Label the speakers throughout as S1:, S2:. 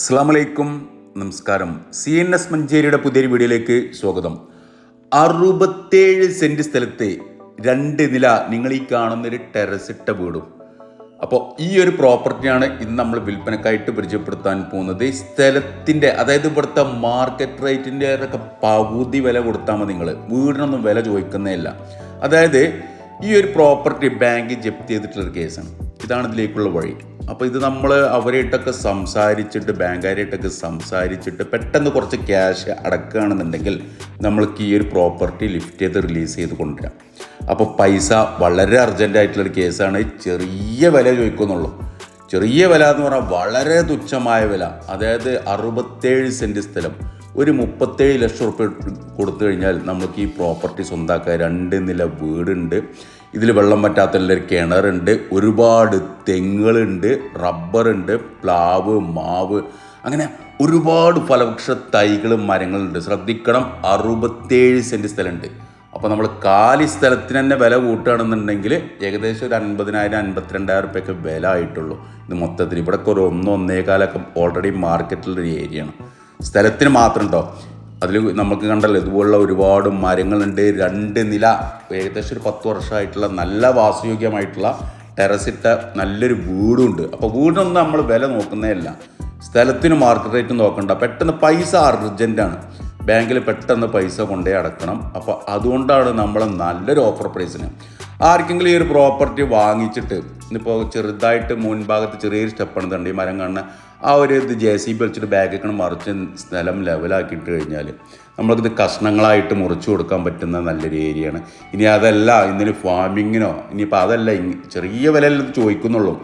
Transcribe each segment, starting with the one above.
S1: അസ്സാമലൈക്കും നമസ്കാരം. C N S മഞ്ചേരിയുടെ പുതിയൊരു വീഡിയോയിലേക്ക് സ്വാഗതം. അറുപത്തേഴ് സെന്റ് സ്ഥലത്തെ രണ്ട് നില നിങ്ങൾ ഈ കാണുന്നൊരു ടെറസിട്ട വീടും. അപ്പോൾ ഈ ഒരു പ്രോപ്പർട്ടിയാണ് ഇന്ന് നമ്മൾ വിൽപ്പനക്കായിട്ട് പരിചയപ്പെടുത്താൻ പോകുന്നത്. സ്ഥലത്തിന്റെ അതായത് ഇവിടുത്തെ മാർക്കറ്റ് റേറ്റിന്റെ ഒക്കെ പകുതി വില കൊടുത്താൽ മതി നിങ്ങൾ വീടിനൊന്നും വില ചോദിക്കുന്നതല്ല അതായത് ഈ ഒരു പ്രോപ്പർട്ടി ബാങ്ക് ജപ്തി ചെയ്തിട്ടുള്ളൊരു കേസാണ് ഇതാണ് ഇതിലേക്കുള്ള വഴി. അപ്പോൾ ഇത് നമ്മൾ അവരായിട്ടൊക്കെ സംസാരിച്ചിട്ട് ബാങ്കുകാരായിട്ടൊക്കെ സംസാരിച്ചിട്ട് പെട്ടെന്ന് കുറച്ച് ക്യാഷ് അടക്കുകയാണെന്നുണ്ടെങ്കിൽ നമ്മൾക്ക് ഈ ഒരു പ്രോപ്പർട്ടി ലിഫ്റ്റ് ചെയ്ത് റിലീസ് ചെയ്ത് കൊണ്ടുവരാം. അപ്പോൾ പൈസ വളരെ അർജന്റ് ആയിട്ടുള്ളൊരു കേസാണ്. ചെറിയ വില ചോദിക്കുന്നുള്ളൂ. ചെറിയ വില എന്ന് പറഞ്ഞാൽ വളരെ തുച്ഛമായ വില. അതായത് അറുപത്തേഴ് സെന്റ് സ്ഥലം. ഒരു മുപ്പത്തേഴ് ലക്ഷം റുപ്യ കൊടുത്തു കഴിഞ്ഞാൽ നമുക്ക് ഈ പ്രോപ്പർട്ടി സ്വന്തമാക്കാൻ രണ്ട് നില വീടുണ്ട്. ഇതിൽ വെള്ളം പറ്റാത്ത ഒരു കിണറുണ്ട് ഒരുപാട് തെങ്ങുകളുണ്ട് റബ്ബറുണ്ട് പ്ലാവ് മാവ് അങ്ങനെ ഒരുപാട് ഫലവൃക്ഷ തൈകളും മരങ്ങളുണ്ട്. ശ്രദ്ധിക്കണം അറുപത്തേഴ് സെന്റ് സ്ഥലമുണ്ട്. അപ്പോൾ നമ്മൾ കാലി സ്ഥലത്തിന് തന്നെ വില കൂട്ടുകയാണെന്നുണ്ടെങ്കിൽ ഏകദേശം ഒരു അൻപതിനായിരം അൻപത്തിരണ്ടായിരം റുപ്യൊക്കെ വില ആയിട്ടുള്ളൂ. ഇത് മൊത്തത്തിൽ ഇവിടെയൊക്കെ ഒരു ഒന്ന് ഒന്നേകാലൊക്കെ ഓൾറെഡി മാർക്കറ്റിലൊരു ഏരിയയാണ് സ്ഥലത്തിന് മാത്രം ഉണ്ടോ? അതിൽ നമുക്ക് കണ്ടല്ലോ ഇതുപോലുള്ള ഒരുപാട് മരങ്ങളുണ്ട്. രണ്ട് നില ഏകദേശം ഒരു പത്ത് വർഷമായിട്ടുള്ള നല്ല വാസയോഗ്യമായിട്ടുള്ള ടെറസിട്ട നല്ലൊരു വീടുണ്ട്. അപ്പോൾ വീടിനൊന്നും നമ്മൾ വില നോക്കുന്നതല്ല സ്ഥലത്തിന് മാർക്കറ്റ് റേറ്റ് നോക്കണ്ട. പെട്ടെന്ന് പൈസ അർജന്റാണ് ബാങ്കിൽ പെട്ടെന്ന് പൈസ കൊണ്ടേ അടക്കണം. അപ്പോൾ അതുകൊണ്ടാണ് നമ്മൾ നല്ലൊരു ഓഫർ പ്രൈസിന് ആർക്കെങ്കിലും ഈ ഒരു പ്രോപ്പർട്ടി വാങ്ങിച്ചിട്ട് ഇപ്പോൾ ചെറുതായിട്ട് മുൻഭാഗത്ത് ചെറിയൊരു സ്റ്റെപ്പ് തണ്ട് ഈ മരം കാണുന്ന ആ ഒരു ഇത് ജെ സി ബി വെച്ചിട്ട് ബാഗൊക്കെ മറിച്ച് സ്ഥലം ലെവലാക്കിയിട്ട് കഴിഞ്ഞാൽ നമ്മൾക്കിത് കഷ്ണങ്ങളായിട്ട് മുറിച്ചു കൊടുക്കാൻ പറ്റുന്ന നല്ലൊരു ഏരിയയാണ് ഇനി അതല്ല ഇന്നിന് ഫാമിങ്ങിനോ ഇനിയിപ്പോൾ അതല്ല ചെറിയ വിലയിൽ ഇത് ചോദിക്കുന്നുള്ളൂ.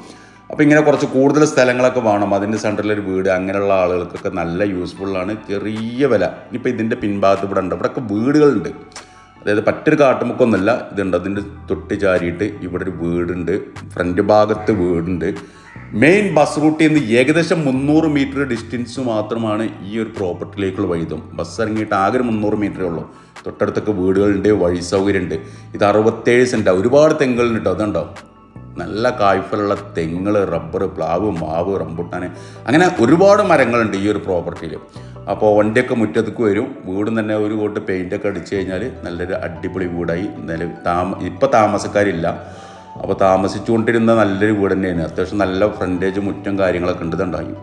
S1: അപ്പോൾ ഇങ്ങനെ കുറച്ച് കൂടുതൽ സ്ഥലങ്ങളൊക്കെ വേണം. അതിന്റെ സെന്ററിലൊരു വീട് അങ്ങനെയുള്ള ആളുകൾക്കൊക്കെ നല്ല യൂസ്ഫുള്ളാണ് ചെറിയ വില. ഇനിയിപ്പോൾ ഇതിന്റെ പിൻഭാഗത്ത് ഇവിടെ ഉണ്ട്. ഇവിടെയൊക്കെ വീടുകളുണ്ട്. അതായത് പറ്റൊരു കാട്ടുമുക്കൊന്നുമല്ല ഇതുണ്ട് അതിന്റെ തൊട്ട് ചാരിയിട്ട് ഇവിടെ ഒരു വീടുണ്ട് ഫ്രണ്ട് ഭാഗത്ത് വീടുണ്ട്. മെയിൻ ബസ് റൂട്ടിൽ നിന്ന് ഏകദേശം മുന്നൂറ് മീറ്റർ ഡിസ്റ്റൻസ് മാത്രമാണ് ഈ ഒരു പ്രോപ്പർട്ടിയിലേക്കുള്ള വൈദ്യം ബസ് ഇറങ്ങിയിട്ട് ആകെ ഒരു മുന്നൂറ് മീറ്ററേ ഉള്ളൂ. തൊട്ടടുത്തൊക്കെ വീടുകളുണ്ട് വഴി സൗകര്യമുണ്ട്. ഇത് അറുപത്തേഴ് സെന്റ് ഒരുപാട് തെങ്ങുകളുണ്ട് കേട്ടോ അതുണ്ടോ? നല്ല കായ്ഫലുള്ള തെങ്ങുകൾ റബ്ബർ പ്ലാവ് മാവ് റംബുട്ടാൻ അങ്ങനെ ഒരുപാട് മരങ്ങളുണ്ട് ഈ ഒരു പ്രോപ്പർട്ടിയിൽ അപ്പോൾ വണ്ടിയൊക്കെ മുറ്റത്തേക്ക് വരും. വീടും തന്നെ ഒരു കോട്ട് പെയിന്റൊക്കെ അടിച്ചു കഴിഞ്ഞാൽ നല്ലൊരു അടിപൊളി വീടായി നില താമ ഇപ്പോൾ താമസക്കാരില്ല. അപ്പോൾ താമസിച്ചുകൊണ്ടിരുന്ന നല്ലൊരു വീട് തന്നെയാണ്. അത്യാവശ്യം നല്ല ഫ്രണ്ടേജ് മുറ്റം കാര്യങ്ങളൊക്കെ ഉണ്ട് ഇതുണ്ടായി.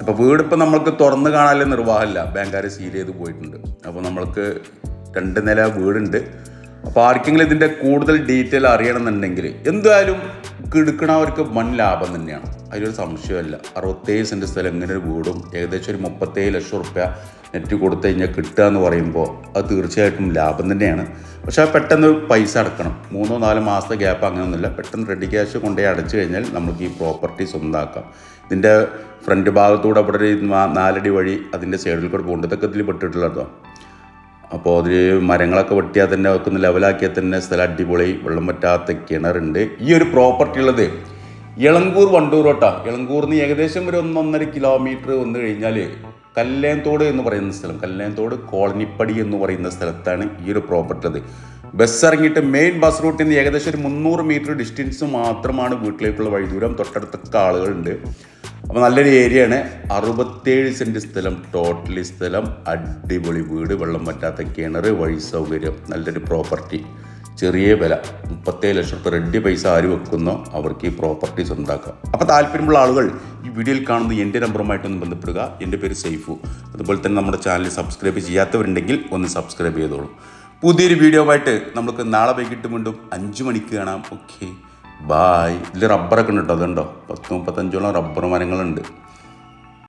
S1: അപ്പോൾ വീടിപ്പോൾ നമ്മൾക്ക് തുറന്ന് കാണാനുള്ള നിർവാഹമില്ല. ബാങ്കാരെ സീൽ ചെയ്ത് പോയിട്ടുണ്ട്. അപ്പോൾ നമ്മൾക്ക് രണ്ട് നില വീടുണ്ട്. അപ്പോൾ ആർക്കെങ്കിലും ഇതിന്റെ കൂടുതൽ ഡീറ്റെയിൽ അറിയണമെന്നുണ്ടെങ്കിൽ എന്തായാലും കിടക്കണവർക്ക് വൻ ലാഭം തന്നെയാണ്. അതിലൊരു സംശയമല്ല അറുപത്തേഴ് സെന്റ് സ്ഥലം ഇങ്ങനെ ഒരു വീടും ഏകദേശം ഒരു മുപ്പത്തേഴ് ലക്ഷം റുപ്യ നെറ്റ് കൊടുത്തു കഴിഞ്ഞാൽ കിട്ടുക എന്ന് പറയുമ്പോൾ അത് തീർച്ചയായിട്ടും ലാഭം തന്നെയാണ്. പക്ഷേ പെട്ടെന്ന് പൈസ അടക്കണം. മൂന്നോ നാലോ മാസത്തെ ഗ്യാപ്പ് അങ്ങനെയൊന്നുമില്ല പെട്ടെന്ന് റെഡി ക്യാഷ് കൊണ്ടുപോയി അടച്ചു കഴിഞ്ഞാൽ നമുക്ക് ഈ പ്രോപ്പർട്ടി സ്വന്തമാക്കാം. ഇതിന്റെ ഫ്രണ്ട് ഭാഗത്തൂടെ അവിടെ ഒരു നാലടി വഴി അതിന്റെ സൈഡിൽ കൂടെ പോകുന്നുണ്ട് ഇതൊക്കെ ഇതിൽ പെട്ടിട്ടുള്ളതോ അപ്പോൾ അതിൽ മരങ്ങളൊക്കെ വെട്ടിയാൽ തന്നെ വെക്കുന്ന ലെവലാക്കിയാൽ തന്നെ സ്ഥലം അടിപൊളി വെള്ളം പറ്റാത്ത കിണറുണ്ട്. ഈ ഒരു പ്രോപ്പർട്ടി ഉള്ളത് ഇളങ്കൂർ വണ്ടൂർ വട്ടാ. ഇളങ്കൂറിൽ നിന്ന് ഏകദേശം ഒരു ഒന്നൊന്നര കിലോമീറ്റർ വന്നു കഴിഞ്ഞാൽ കല്ലേന്തോട് എന്ന് പറയുന്ന സ്ഥലം കല്ലേന്തോട് കോളനിപ്പടി എന്ന് പറയുന്ന സ്ഥലത്താണ് ഈ ഒരു പ്രോപ്പർട്ടി ഉള്ളത്. ബസ് ഇറങ്ങിയിട്ട് മെയിൻ ബസ് റൂട്ടിൽ നിന്ന് ഏകദേശം ഒരു മുന്നൂറ് മീറ്റർ ഡിസ്റ്റൻസ് മാത്രമാണ് വീട്ടിലേക്കുള്ള വഴിദൂരം തൊട്ടടുത്തൊക്കെ ആളുകളുണ്ട്. അപ്പോൾ നല്ലൊരു ഏരിയയാണ് അറുപത്തേഴ് സെന്റ് സ്ഥലം ടോട്ടലി സ്ഥലം അടിപൊളി വീട് വെള്ളം പറ്റാത്ത കിണർ വഴി സൗകര്യം നല്ലൊരു പ്രോപ്പർട്ടി ചെറിയ വില മുപ്പത്തേഴ് ലക്ഷം റുപ്യ റെഡി പൈസ ആര് വെക്കുന്നോ അവർക്ക് ഈ പ്രോപ്പർട്ടീസ് സ്വന്തമാക്കാം അപ്പോൾ താല്പര്യമുള്ള ആളുകൾ ഈ വീഡിയോയിൽ കാണുന്ന എന്റെ നമ്പറുമായിട്ടൊന്ന് ബന്ധപ്പെടുക. എന്റെ പേര് സൈഫു. അതുപോലെ തന്നെ നമ്മുടെ ചാനൽ സബ്സ്ക്രൈബ് ചെയ്യാത്തവരുണ്ടെങ്കിൽ ഒന്ന് സബ്സ്ക്രൈബ് ചെയ്തോളൂ. പുതിയൊരു വീഡിയോ ആയിട്ട് നമുക്ക് നാളെ വൈകിട്ട് വീണ്ടും അഞ്ച് മണിക്ക് കാണാം. ഓക്കെ. ബായ്. ഇതിൽ റബ്ബറൊക്കെ ഉണ്ട് കേട്ടോ. അതുണ്ടോ? പത്ത് മുപ്പത്തഞ്ചോളം റബ്ബർ മരങ്ങളുണ്ട്.